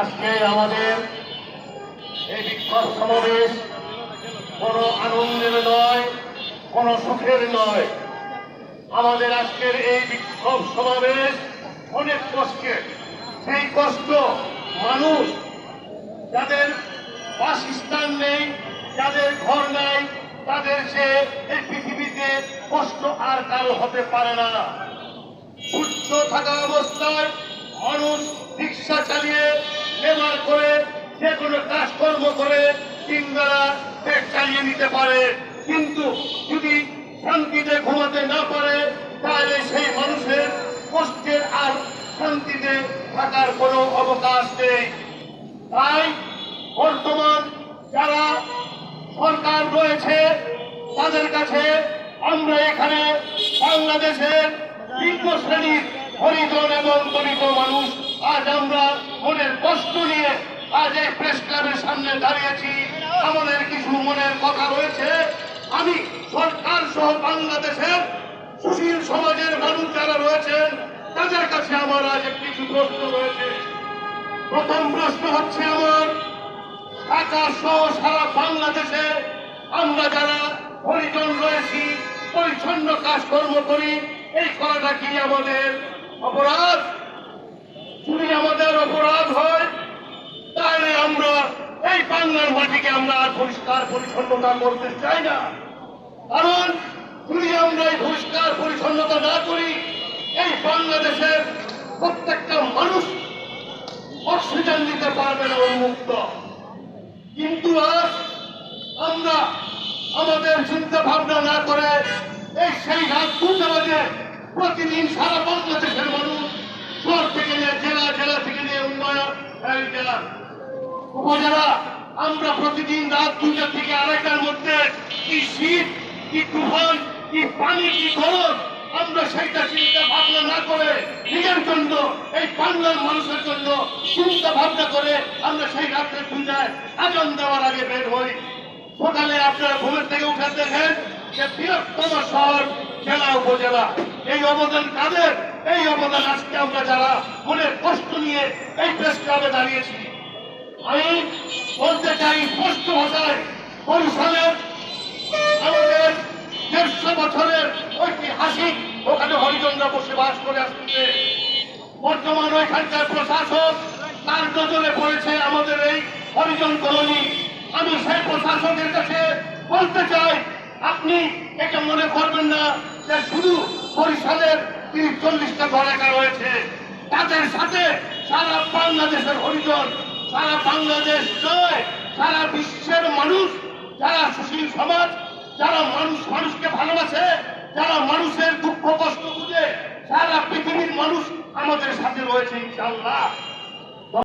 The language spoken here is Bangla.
আজকে আমাদের এই বিক্ষোভ সমাবেশ কোনো আনন্দের নয়, কোনো সুখের নয়। আমাদের আজকের এই বিক্ষোভ সমাবেশ অনেক কষ্টের। সেই কষ্ট মানুষ যাদের বাসস্থান নেই, যাদের ঘর নাই, তাদের সে এই পৃথিবীতে কষ্ট আর কারও হতে পারে না। উচ্চ থাকা অবস্থায় মানুষ রিক্সা চালিয়ে লেবার করে, যে কোনো কাজকর্ম করে তিন বেলা পেট চালিয়ে নিতে পারে। কিন্তু যদি শান্তিতে ঘুমাতে না পারে, তাহলে সেই মানুষের কষ্টের আর শান্তিতে থাকার কোনো অবকাশ নেই। তাই বর্তমান যারা সরকার রয়েছে, তাদের কাছে আমরা এখানে বাংলাদেশের নিম্ন শ্রেণির হরিজন এবং দলিত মানুষ, আজ আমরা মনের কষ্ট নিয়ে আজ এই প্রেস ক্লাবের সামনে দাঁড়িয়েছি। আমাদের কিছু মনের কথা রয়েছে। আমি সরকার সহ বাংলাদেশের সুশীল সমাজের মানুষ যারা রয়েছেন, তাদের কাছে আমার আজ কিছু প্রশ্ন রয়েছে। প্রথম প্রশ্ন হচ্ছে আমার, ঢাকা সহ সারা বাংলাদেশে আমরা যারা হরিজন রয়েছি, পরিচ্ছন্ন কাজকর্ম করি, এই করাটা কি আমাদের অপরাধ? তুমি আমাদের অপরাধ হয় তাহলে আমরা এই বাংলার মাটিকে আমরা আর পরিষ্কার পরিচ্ছন্নতা করতে চাই না। কারণ যদি আমরা এই পরিষ্কার পরিচ্ছন্নতা না করি, এই বাংলাদেশের প্রত্যেকটা মানুষ অক্সিজেন নিতে পারবে না উন্মুক্ত। কিন্তু আজ আমরা আমাদের চিন্তা ভাবনা না করে এই সেই রাত দুটো বাজে প্রতিদিন সারা বাংলাদেশের মানুষ শহর থেকে নিয়ে জেলা জেলা থেকে নিয়ে উন্নয়ন জেলা। উপজেলা আমরা প্রতিদিন রাত দুইটা থেকে আড়াইটার মধ্যে কি শীত, কি তুফান, কি পানি, কি গরম, আমরা সেইটা চিন্তা ভাবনা না করে নিজের জন্য, এই বাংলার মানুষের জন্য চিন্তা ভাবনা করে আমরা সেই রাত্রে দুইটায় আজন দেওয়ার আগে বের হই। সকালে আপনারা ঘুমের থেকে উঠে দেখেন যে বৃহত্তম শহর জেলা, উপজেলা। এই অবদান কাদের? এই অবদান আজকে আমরা যারা মনের কষ্ট নিয়ে এই প্রেস ক্লাবে দাঁড়িয়েছি। আমি বলতে চাই, স্পষ্ট ভাষায়, বরিশালের আমাদের দেড়শো বছরের ঐতিহাসিক, ওখানে হরিজনরা বসবাস করে আসছে। বর্তমান ওইখানকার প্রশাসক, তার নজরে পড়েছে আমাদের এই হরিজন কলোনি। আমি সেই প্রশাসকের কাছে বলতে চাই, আপনি এটা মনে করবেন না যে শুধু বরিশালের তিরিশ, চল্লিশটা ঘর একা রয়েছে। তাদের সাথে সারা বাংলাদেশের হরিজন সারা বাংলাদেশ নয় সারা বিশ্বের মানুষ, যারা সুশীল সমাজ, যারা মানুষ মানুষকে ভালোবাসে, যারা মানুষের দুঃখ কষ্ট বুঝে, সারা পৃথিবীর মানুষ আমাদের সাথে রয়েছে ইনশাল্লাহ